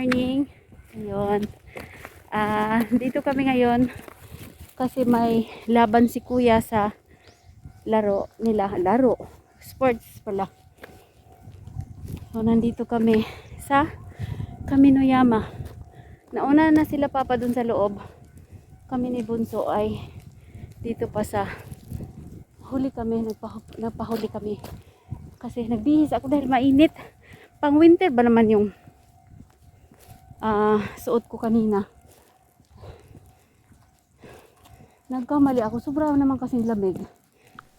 morning. Ayun. Ah, dito kami ngayon kasi may laban si Kuya sa laro nila. Laro. Sports pala. So, nandito kami sa Kaminoyama. Nauna na sila papa dun sa loob. Kami ni Bunso ay dito pa sa huli kami, nagpah- nagpahuli kami. Kasi nagbihis ako dahil mainit. Pang winter ba naman yung ah suot ko kanina. Nagkamali ako. Sobra naman kasing lamig.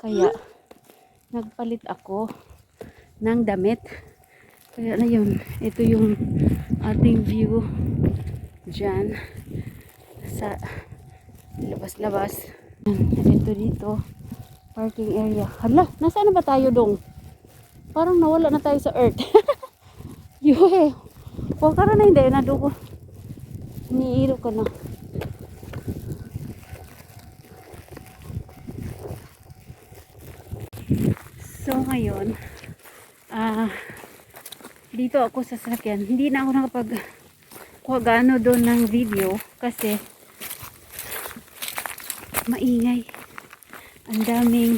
Kaya nagpalit ako ng damit. Kaya na yun. Ito yung ating view dyan sa labas-labas. Ito dito. Parking area. Hala, nasaan na ba tayo dong? Parang nawala na tayo sa earth. Yuhe. Huwag ka na hindi. Nadugo. Iniiro ka na. So ngayon, ah, dito ako sa sasakyan. Hindi na ako nakapag kuha gaano doon ng video kasi maingay. Ang daming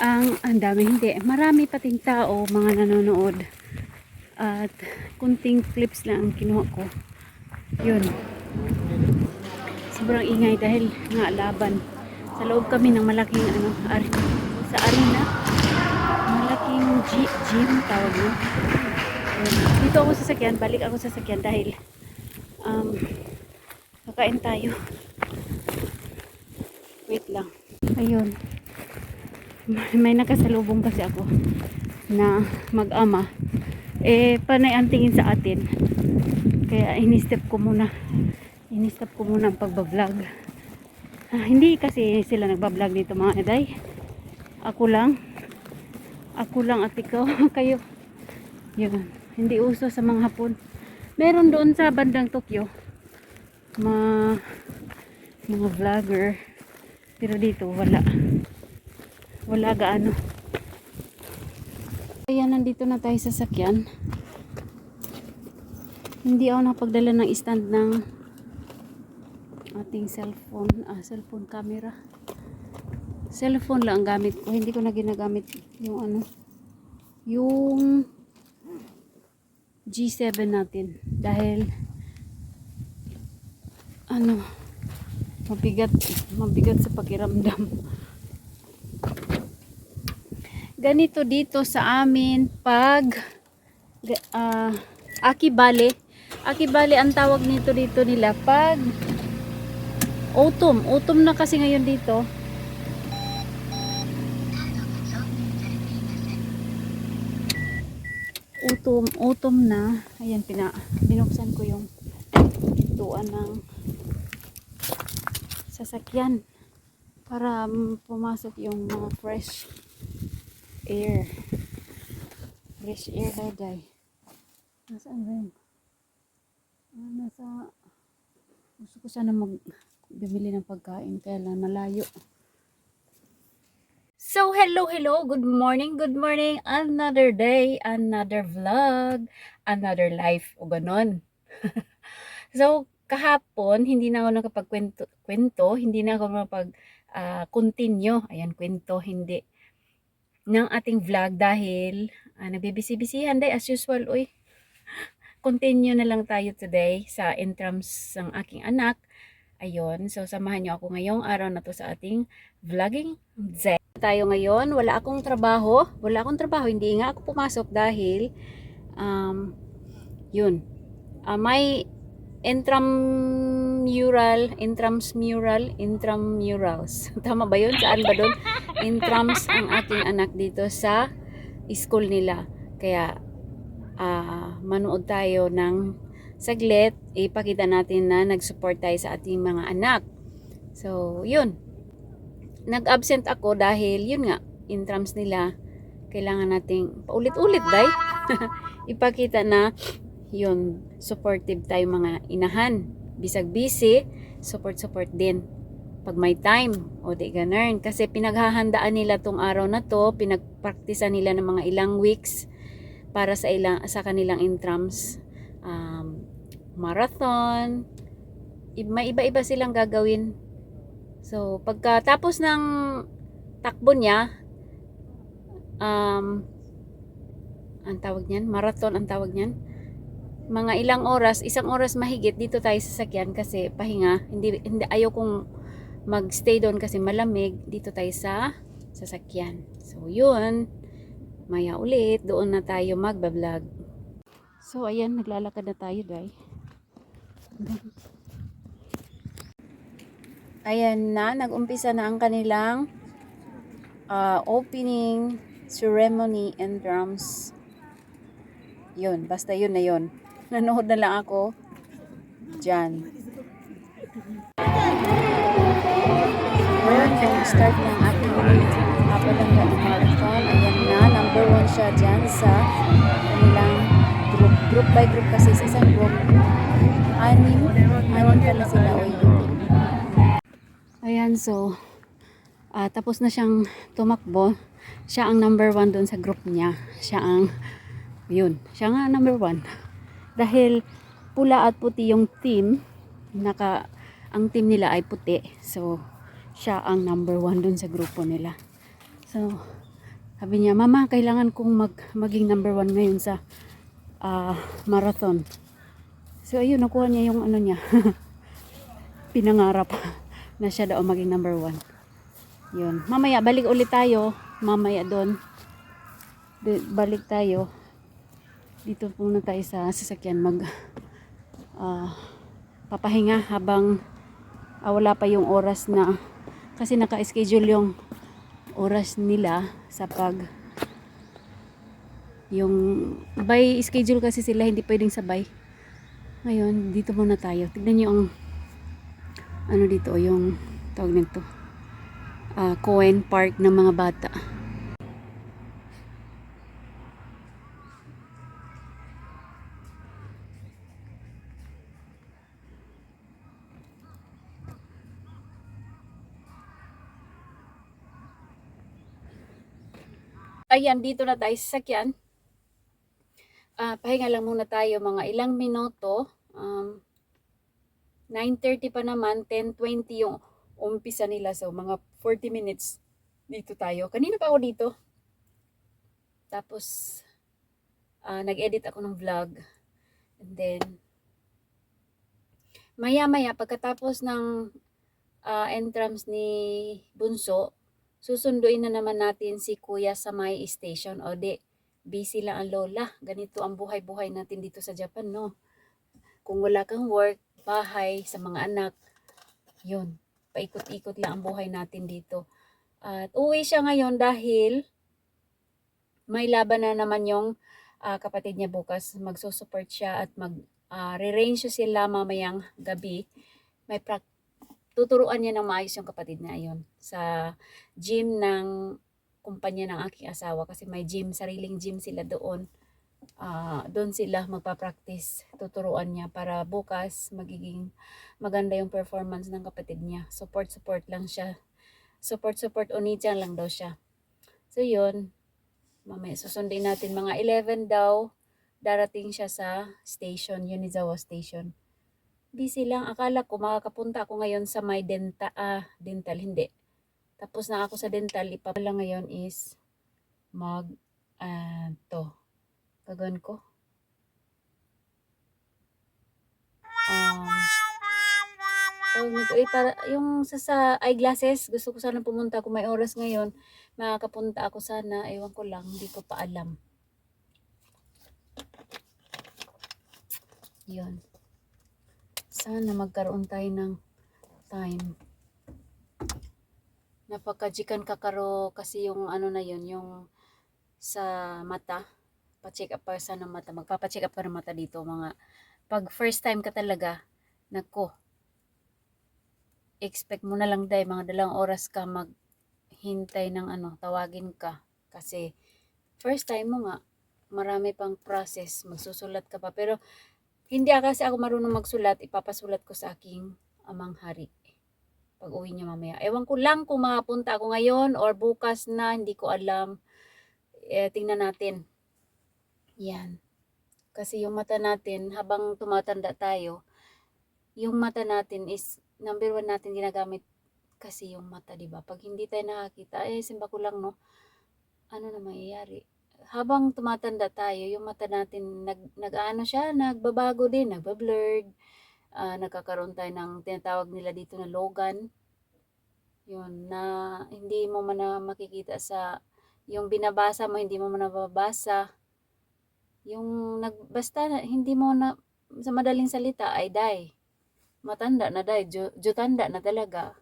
ang ang daming hindi. Marami pating tao, mga nanonood. At kunting clips lang ang kinuha ko. Yun. Sobrang ingay dahil nga laban. Sa loob kami ng malaking ano, ar- sa arena. Malaking gym tawag mo. Dito ako sa sakyan, balik ako sa sakyan dahil um, kakain tayo. Wait lang. Ayun. May nakasalubong kasi ako na mag-ama. Eh, panay ang tingin sa atin. Kaya ini-step ko muna. Ini-step ko muna ang pagbablog. Ah, hindi kasi sila nagbablog dito mga eday. Ako lang. Ako lang at ikaw. Kayo. Yun. Hindi uso sa mga hapon. Meron doon sa bandang Tokyo. Mga mga vlogger. Pero dito wala. Wala gaano. Nandito na tayo sa sakyan. Hindi ako napagdala ng stand ng ating cellphone, ah, cellphone camera. Cellphone lang ang gamit ko. Hindi ko na ginagamit yung ano, yung G7 natin. Dahil, ano, mabigat, mabigat sa pakiramdam. Ganito dito sa amin pag uh, akibale. Akibale ang tawag nito dito nila pag autumn. Autumn na kasi ngayon dito. Autumn, autumn na. Ayan, pina, binuksan ko yung pintuan ng sasakyan para pumasok yung mga fresh air. Fresh air daw, day. Nasaan ba yun? Ah, nasa... Gusto ko sana mag bibili ng pagkain kaya lang malayo. So, hello, hello. Good morning, good morning. Another day, another vlog, another life o ganon. so, kahapon, hindi na ako nakapagkwento, kwento, hindi na ako nakapag ah, continue. Ayan, kwento, hindi ng ating vlog dahil uh, nagbibisi-bisihan day as usual uy. Continue na lang tayo today sa intrams ng aking anak. Ayun so samahan niyo ako ngayong araw na to sa ating vlogging Z tayo ngayon wala akong trabaho. Wala akong trabaho hindi nga ako pumasok dahil um, yun. Uh, may intramural, intramural, intramurals. Tama ba yun? Saan ba doon? Intrams ang aking anak dito sa school nila. Kaya, uh, manood tayo ng saglit. Ipakita natin na nag-support tayo sa ating mga anak. So, yun. Nag-absent ako dahil, yun nga, intrams nila. Kailangan nating paulit-ulit, day. Ipakita na yun, supportive tayo mga inahan. Bisag busy, support-support din. Pag may time, o di ganun. Kasi pinaghahandaan nila tong araw na to, pinagpraktisan nila ng mga ilang weeks para sa ilang sa kanilang intrams. Um, marathon. May iba-iba silang gagawin. So, pagkatapos ng takbo niya, um, ang tawag niyan, marathon ang tawag niyan. Mga ilang oras, isang oras mahigit dito tayo sa sakyan kasi pahinga. Hindi, hindi ayaw kong magstay doon kasi malamig. Dito tayo sa sasakyan. So, yun. Maya ulit, doon na tayo magbablog. So, ayan, naglalakad na tayo, guys. Ayan na, nag-umpisa na ang kanilang ah, opening ceremony and drums. Yun, basta yun na yun. Nanood na lang ako dyan. Yung start ng ating kapalangga ng marathon. Ayan na, number one siya dyan sa kanilang group. Group by group kasi sa isang group. Anim, anim pala sila o. Ayan, so, ah, tapos na siyang tumakbo. Siya ang number one doon sa group niya. Siya ang, yun, siya nga number one. Dahil pula at puti yung team, naka, ang team nila ay puti. So, siya ang number one doon sa grupo nila. So, sabi niya, Mama, kailangan kong mag, maging number one ngayon sa ah, marathon. So, ayun, nakuha niya yung ano niya. Pinangarap na siya daw maging number one. Yun. Mamaya, balik ulit tayo. Mamaya doon. Balik tayo. Dito muna tayo sa sasakyan mag ah, papahinga habang ah, wala pa yung oras na kasi naka-schedule yung oras nila sa pag yung by schedule kasi sila hindi pwedeng sabay. Ngayon dito muna tayo. Tignan nyo ang ano dito yung tawag nito ah Cohen Park ng mga bata ayan dito na tayo sa sakyan ah pahinga lang muna tayo mga ilang minuto um, 9.30 pa naman, 10.20 yung umpisa nila. So, mga 40 minutes dito tayo. Kanina pa ako dito. Tapos, ah, nag-edit ako ng vlog. And then, maya-maya, pagkatapos ng ah, entrance ni Bunso, susunduin na naman natin si Kuya sa may station. O di, busy lang ang lola. Ganito ang buhay-buhay natin dito sa Japan, no? Kung wala kang work, bahay, sa mga anak, yun, paikot-ikot lang ang buhay natin dito. At uwi siya ngayon dahil may laban na naman yung ah, kapatid niya bukas. Magsusupport siya at mag ah, re-range sila mamayang gabi. May prac- tuturuan niya ng maayos yung kapatid niya yun sa gym ng kumpanya ng aking asawa kasi may gym, sariling gym sila doon ah doon sila magpa-practice. Tuturuan niya para bukas magiging maganda yung performance ng kapatid niya. Support support lang siya. Support support onichan lang daw siya. So yun. Mamaya susundin natin mga 11 daw. Darating siya sa station, Unizawa Station. Busy lang. Akala ko makakapunta ako ngayon sa may denta, ah, dental. Hindi. Tapos na ako sa dental. Ipapala ngayon is mag, ah, to Gagawin ko. Um, tawag nito, eh, para, yung sa, sa eyeglasses, gusto ko sana pumunta kung may oras ngayon. Makakapunta ako sana, ewan ko lang, hindi ko pa alam. Yun. Sana magkaroon tayo ng time. Napakajikan kakaro kasi yung ano na yun, yung sa mata pa-check up pa sa mata. Magpapa-check up ka ng mata dito mga pag first time ka talaga, nako. Expect mo na lang dai mga dalawang oras ka maghintay ng ano, tawagin ka kasi first time mo nga marami pang process, magsusulat ka pa pero hindi ah, kasi ako marunong magsulat, ipapasulat ko sa aking amang hari. Pag uwi niya mamaya. Ewan ko lang kung makapunta ako ngayon or bukas na, hindi ko alam. Eh, tingnan natin. Yan. Kasi yung mata natin, habang tumatanda tayo, yung mata natin is, number one natin ginagamit kasi yung mata, di ba? Pag hindi tayo nakakita, eh, simba ko lang, no? Ano na mangyayari? Habang tumatanda tayo, yung mata natin, nag, nag-ano siya, nagbabago din, nagbablurred, ah, nagkakaroon tayo ng tinatawag nila dito na logan. Yun, na hindi mo man makikita sa, yung binabasa mo, hindi mo man nababasa. Yung nag, basta na- hindi mo na, sa madaling salita, ay day. Matanda na ju, jutanda na talaga.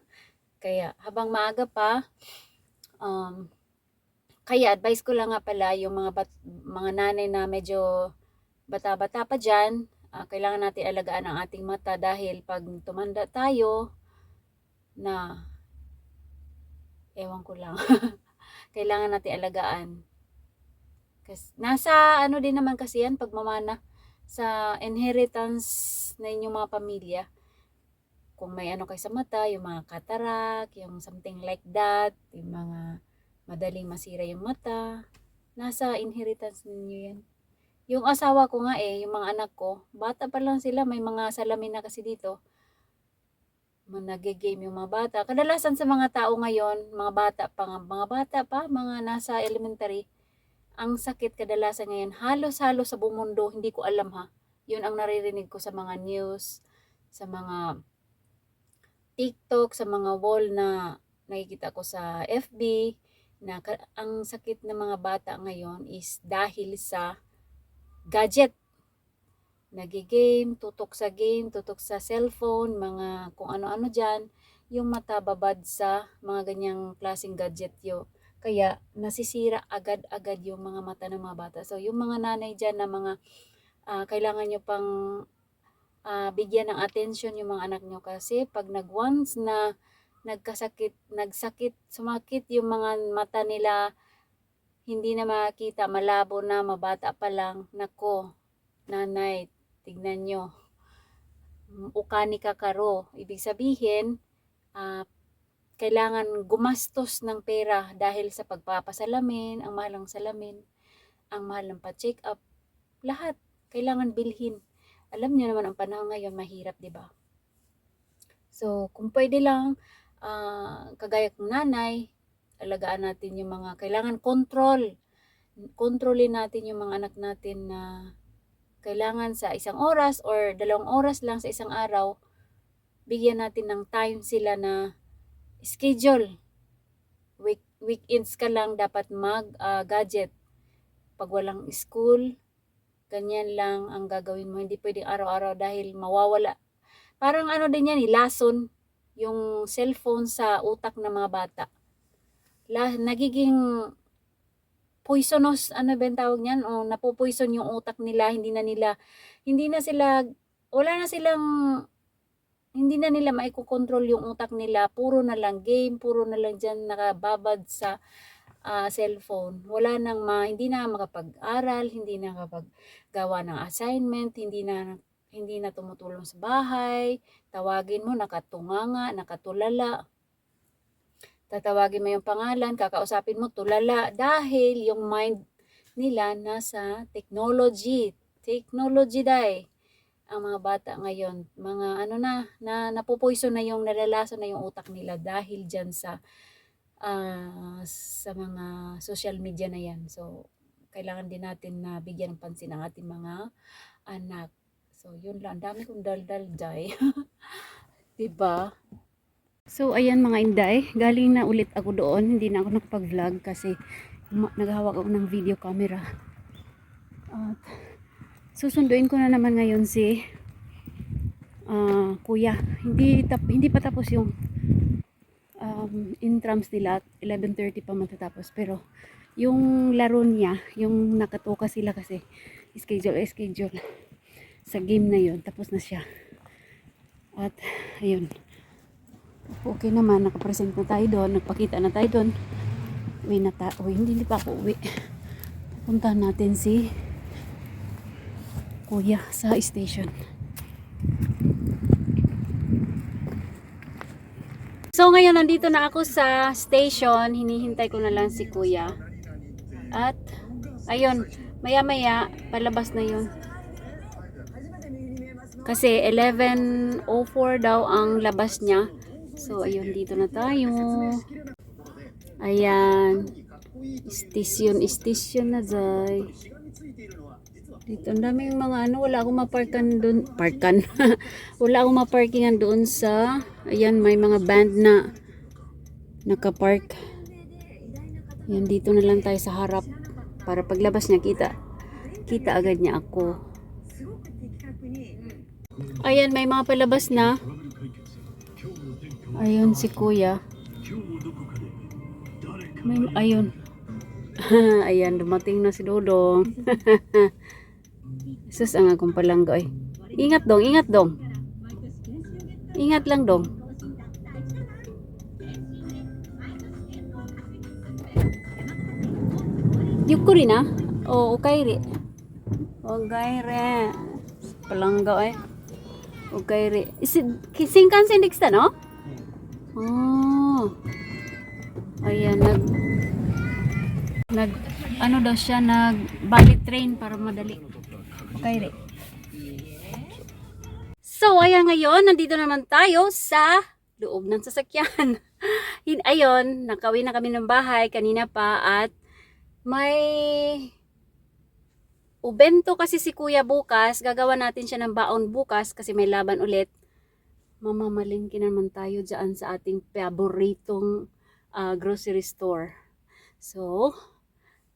Kaya, habang maaga pa, um, kaya advice ko lang nga pala yung mga bat, mga nanay na medyo bata-bata pa dyan, ah, kailangan natin alagaan ang ating mata dahil pag tumanda tayo na ewan ko lang kailangan natin alagaan. Kasi nasa ano din naman kasi yan pagmamana sa inheritance na inyong mga pamilya. Kung may ano kay sa mata, yung mga katarak, yung something like that, yung mga madaling masira yung mata, nasa inheritance ninyo yan. Yung asawa ko nga eh, yung mga anak ko, bata pa lang sila, may mga salamin na kasi dito. Nag-game yung mga bata. Kadalasan sa mga tao ngayon, mga bata pa, mga bata pa, mga nasa elementary, ang sakit kadalasan ngayon, halos-halos sa buong mundo, hindi ko alam ha. Yun ang naririnig ko sa mga news, sa mga TikTok, sa mga wall na nakikita ko sa FB, na ang sakit ng mga bata ngayon is dahil sa gadget. Nagigame, tutok sa game, tutok sa cellphone, mga kung ano-ano dyan, yung mata babad sa mga ganyang klaseng gadget yo. Kaya nasisira agad-agad yung mga mata ng mga bata. So yung mga nanay dyan na mga ah, kailangan nyo pang ah, bigyan ng attention yung mga anak nyo kasi pag nag once na nagkasakit, nagsakit, sumakit yung mga mata nila, hindi na makita, malabo na, mabata pa lang, nako, nanay, tignan nyo, ukani ka karo. Ibig sabihin, ah, kailangan gumastos ng pera dahil sa pagpapasalamin, ang mahal ng salamin, ang mahal ng pa-check up, lahat, kailangan bilhin. Alam niyo naman ang panahon ngayon, mahirap, di ba? So, kung pwede lang, ah, kagaya kong nanay, alagaan natin yung mga kailangan control. Kontrolin natin yung mga anak natin na kailangan sa isang oras or dalawang oras lang sa isang araw, bigyan natin ng time sila na schedule. Week, weekends ka lang dapat mag ah, gadget. Pag walang school, ganyan lang ang gagawin mo. Hindi pwedeng araw-araw dahil mawawala. Parang ano din yan, eh, lason yung cellphone sa utak ng mga bata. La, nagiging poisonous, ano ba tawag niyan? O napupoison yung utak nila, hindi na nila, hindi na sila, wala na silang, hindi na nila maikokontrol yung utak nila. Puro na lang game, puro na lang dyan nakababad sa ah, cellphone. Wala nang ma, hindi na makapag-aral, hindi na makapag-gawa ng assignment, hindi na hindi na tumutulong sa bahay, tawagin mo, nakatunganga, nakatulala. Tatawagin mo yung pangalan, kakausapin mo, tulala. Dahil yung mind nila nasa technology. Technology dai. Ang mga bata ngayon, mga ano na, na napupuiso na yung nalalaso na yung utak nila dahil dyan sa ah, sa mga social media na yan. So, kailangan din natin na bigyan ng pansin ang ating mga anak. So, yun lang. Ang dami kong daldal, Jai. diba? So, ayan mga inday. Galing na ulit ako doon. Hindi na ako nakapag-vlog kasi naghahawak ako ng video camera. At susunduin ko na naman ngayon si ah, kuya. Hindi, tap, hindi pa tapos yung um, intrams nila. 11.30 pa matatapos. Pero yung laro niya, yung nakatoka sila kasi schedule, schedule sa game na yon tapos na siya. At ayun. Okay naman nakapresent na tayo doon nagpakita na tayo doon. Uwi na uwi hindi, hindi pa ako uwi. Puntahan natin si kuya sa station. So ngayon nandito na ako sa station. Hinihintay ko na lang si kuya. At ayun maya maya palabas na yun Kasi 11.04 daw ang labas niya. So, ayun, dito na tayo. Ayan. Station, station na, Zay. Dito, ang daming mga ano, wala akong maparkan doon. Parkan. wala akong maparkingan doon sa, ayan, may mga band na nakapark. Yan, dito na lang tayo sa harap. Para paglabas niya, kita. Kita agad niya ako. Ayan, may mga palabas na. Ayun si kuya. May, ayun. Ayan, dumating na si Dodong. Sus, ang akong palangga eh. Ingat dong, ingat dong. Ingat lang dong. Yukuri na? O, ukairi. Ukairi. Palangga eh. Ukairi. Isi, Shinkansen de kita no? Oh. Ayan, nag nag ano daw siya nag bullet train para madali. Okay, re. So, ayan ngayon, nandito naman tayo sa loob ng sasakyan. Ayun, nakawin na kami ng bahay kanina pa at may ubento kasi si kuya bukas. Gagawa natin siya ng baon bukas kasi may laban ulit. Mamamalingki naman tayo dyan sa ating paboritong ah, grocery store. So,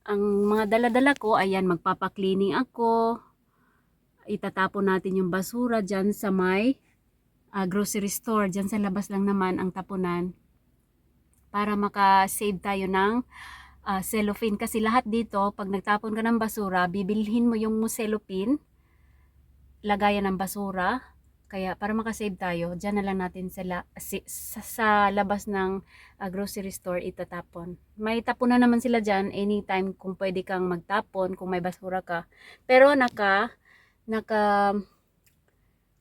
ang mga dala-dala ko, ayan, magpapaklining ako. Itatapon natin yung basura dyan sa may ah, grocery store. Dyan sa labas lang naman ang tapunan. Para maka-save tayo ng ah, cellophane. Kasi lahat dito, pag nagtapon ka ng basura, bibilhin mo yung cellophane, lagayan ng basura. Kaya para makasave tayo, dyan na lang natin sa, la- si- sa, sa labas ng ah, grocery store itatapon. May tapon na naman sila dyan anytime kung pwede kang magtapon kung may basura ka. Pero naka naka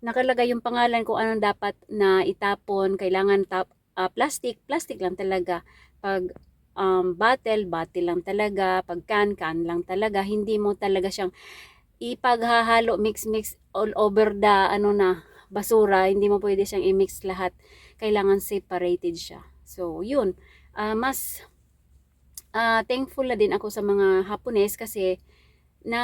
nakalagay yung pangalan kung anong dapat na itapon, kailangan tap, ah, plastic, plastic lang talaga. Pag um, bottle, bottle lang talaga. Pag can, can lang talaga. Hindi mo talaga siyang ipaghahalo, mix-mix all over the ano na, basura. Hindi mo pwede siyang i-mix lahat. Kailangan separated siya. So, yun. Ah, mas ah, thankful na din ako sa mga Hapones kasi na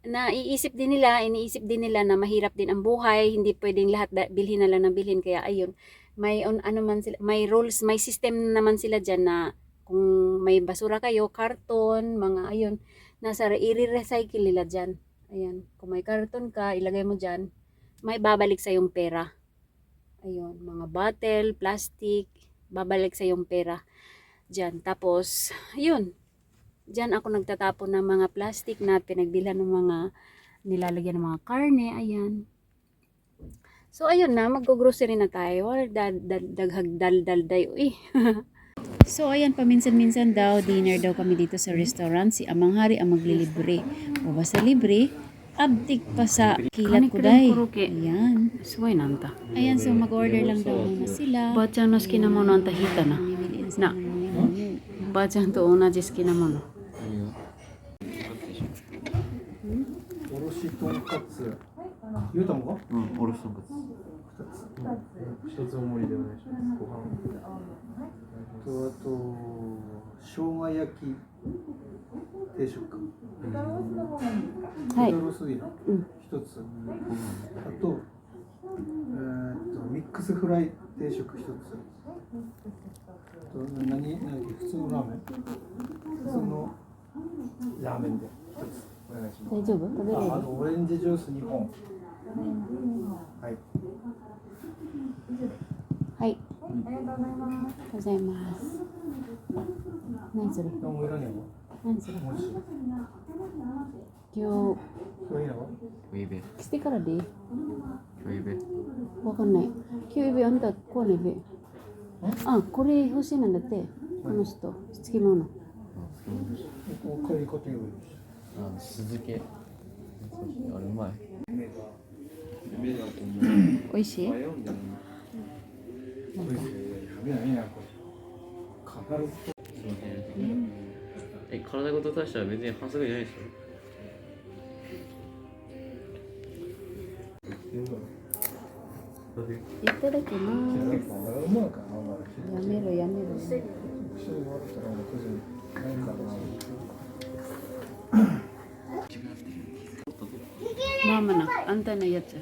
naiisip din nila, iniisip din nila na mahirap din ang buhay, hindi pwedeng lahat bilhin na lang ng bilhin kaya ayun, may on, ano man sila, may rules, may system naman sila diyan na kung may basura kayo, karton, mga ayun, nasa i-recycle nila diyan. Ayan, kung may karton ka, ilagay mo diyan, may babalik sa yung pera. Ayun, mga bottle, plastic, babalik sa yung pera diyan. Tapos, yun, Diyan ako nagtatapon ng mga plastic na pinagbilhan ng mga nilalagyan ng mga karne. Ayan. So, ayun na, mag-grocery na tayo. Or daghag dal-dal dayo eh. so, ayan, paminsan-minsan daw, dinner daw kami dito sa restaurant. Si Amang Hari ang maglilibre. O ba sa libre, abdik pa sa kilat ko day. Ayan. Suway nanta. Ayan, so mag-order lang daw muna sila. Bacha nas kinamono ang tahita na. Na. Bacha to una jis kinamono. Oroshi tonkatsu. ゆうたもか？うん、おろしとんかつ。一つ大盛りでお願いします。ご飯。と、あと。生姜焼き。定食。はいロースビーうん一つ。あと。えーっと、ミックスフライ定食一つ。あと、何、何、普通のラーメン？普通の。ラーメンで一つ。お願いします。大丈夫？食べれる？ああのオレンジジュース2本。はい。はい。ありがとうございます。ございます。何それ。何それ。今日。来てからで。わかんない。今日、あんた、これで。あ、これ欲しいなんだって。この人、付き物。こう、こうと言う。あ、鈴木。あれ、うまい。美味しい？え、体ごと出したら別に反則じゃないでしょ？いただきますやめろやめろ。ママのあんたのやつ。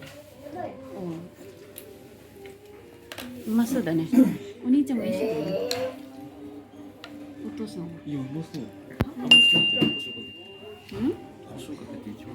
そうだね。お兄ちゃんも一緒だね。お父さんは。いやうまそうあん。まついてる胡椒かけてうん？胡椒かけて一番